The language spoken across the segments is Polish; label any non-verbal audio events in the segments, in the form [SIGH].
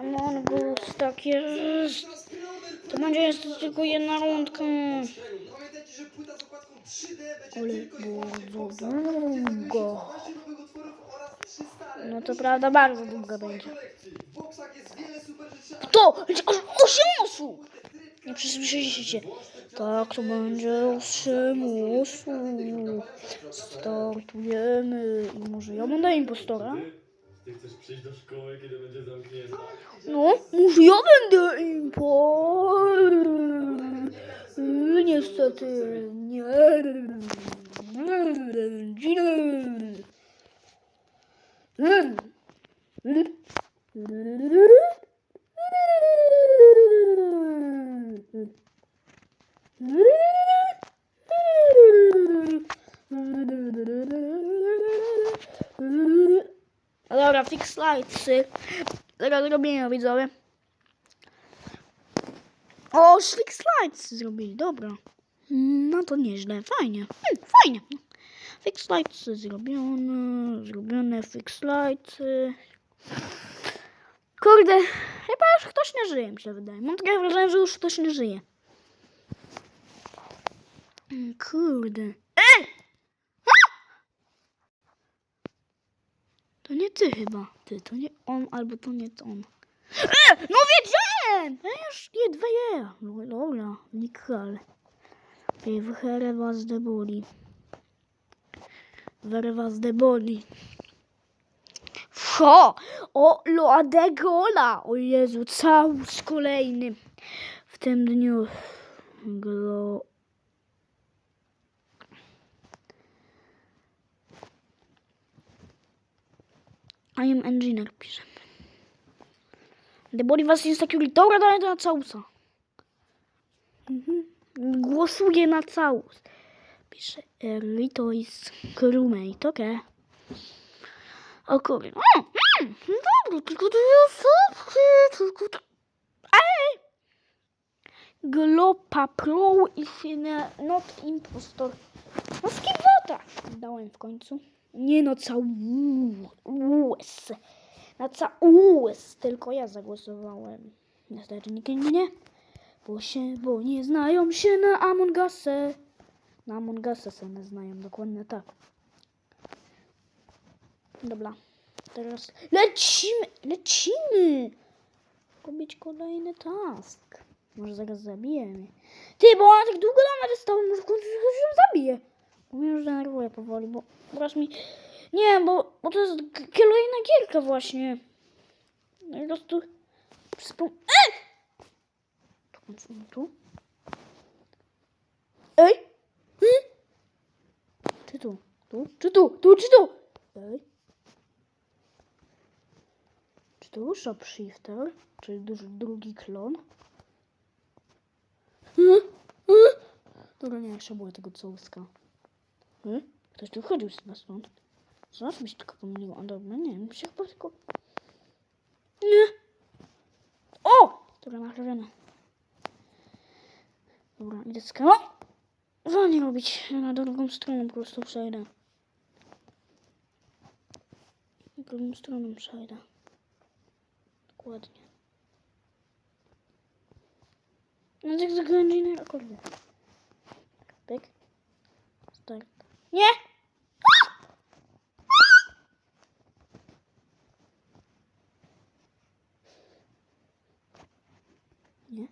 Among Us, tak jest. To będzie jeszcze tylko jedna rundka. Pamiętajcie, że płyta z okładką 3D będzie Ale bardzo długo. 12 nowych utworów oraz 3 stare. No to prawda, bardzo swojej będzie. kolekcji. W Boxach jest wiele super rzeczy, a To! Aż osiem osób! Nie przesłyszeliście. Tak, to będzie osiem osób. Startujemy. I może ja będę impostora? Ty chcesz przyjść do szkoły, kiedy będzie zamknięta? No, może ja będę impostor. Niestety nie. Dobra, fix lightsy. Zaraz zrobienia widzowie. O, fix lights zrobili, dobra. No to nieźle, fajnie, hmm, fajnie. Fix lights zrobione, zrobione fix lights. Kurde, chyba już ktoś nie żyje, mi się wydaje. Mam takie wrażenie, że już ktoś nie żyje. Mm, Kurde. Ej! A! To nie ty chyba. Ty, to nie on, albo to nie on. E, no wiedziałem! Ja już jedva je. No dobra, Nikal. Vere was de boli. Vere was de boli. Fo! O, loa de gola! O Jezu, całus kolejny. W tym dniu. Glo... I am engineer, pisze. The body was insecurity. Dobra, daję na całusa. Mhm. Głosuję na całus. Pisze Early to jest crewmate, okej. O kurde. Mm, Dobra, tylko to jest... Tylko to... Ej! Glopa Pro i not impostor. No skibota! Dałem w końcu. Nie no, całus. Na całus. Tylko ja zagłosowałem. Niestety nikt nie. Bo się, bo nie znają się na Among. Na Among Us'e się nie znają, dokładnie tak. Dobra. Teraz lecimy, lecimy. Robić kolejny task. Może zaraz zabijemy. Ty, bo ona tak długo na mnie stała, może w końcu się zabije. Mnie już denerwuje powoli, bo teraz mi... Nie, bo, bo to jest kolejna gierka właśnie. No po prostu... Przyspom... Ej! Tu. Ej! Hmm? Czy tu? Tu? Czy tu? Tu czy tu? Ej! Czy to shapeshifter? Czyli duży, drugi klon? Hmm? Hmm? Dobra, nie, jeszcze było tego całuska. Hmm? Ktoś tu chodził z nas stąd. Zaraz mi się tylko pomyliło. A dobra, nie mi się chyba tylko... Nie! O! Dobra, naprawione. Dobra, idę z O! Co nie robić? Ja na drugą stronę po prostu przejdę. Drugą stroną przejdę. Dokładnie. No tak zagraniczny na kurde. Nie! Nie.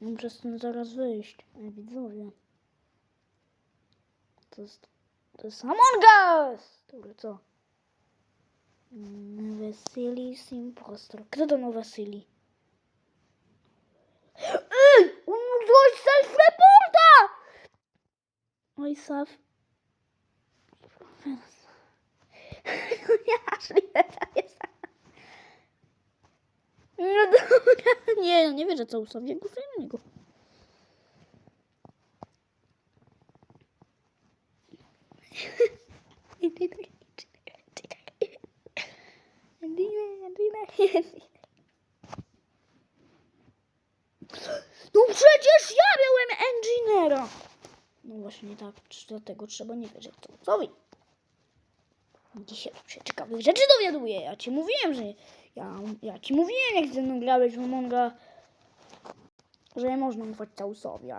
Muszę stąd zaraz wyjść. Ej, widzowie. To jest... To jest Among Us! Dobra, co? Vesili Impostor. Kto to no Vesili? Ej! On mógł zrobić self-reporta! Oj, Saf. No. [LAUGHS] Nie, no nie wierzę co ustawię. Głosuję na niego. [LAUGHS] [LAUGHS] No przecież ja byłem engineera. No właśnie tak, dlatego trzeba nie wierzyć Causowi. Dzisiaj się ciekawych rzeczy dowiaduję. Ja ci mówiłem, że ja, ja ci mówiłem, jak ze mną grałeś w Amonga, że można ufać Causowi, ale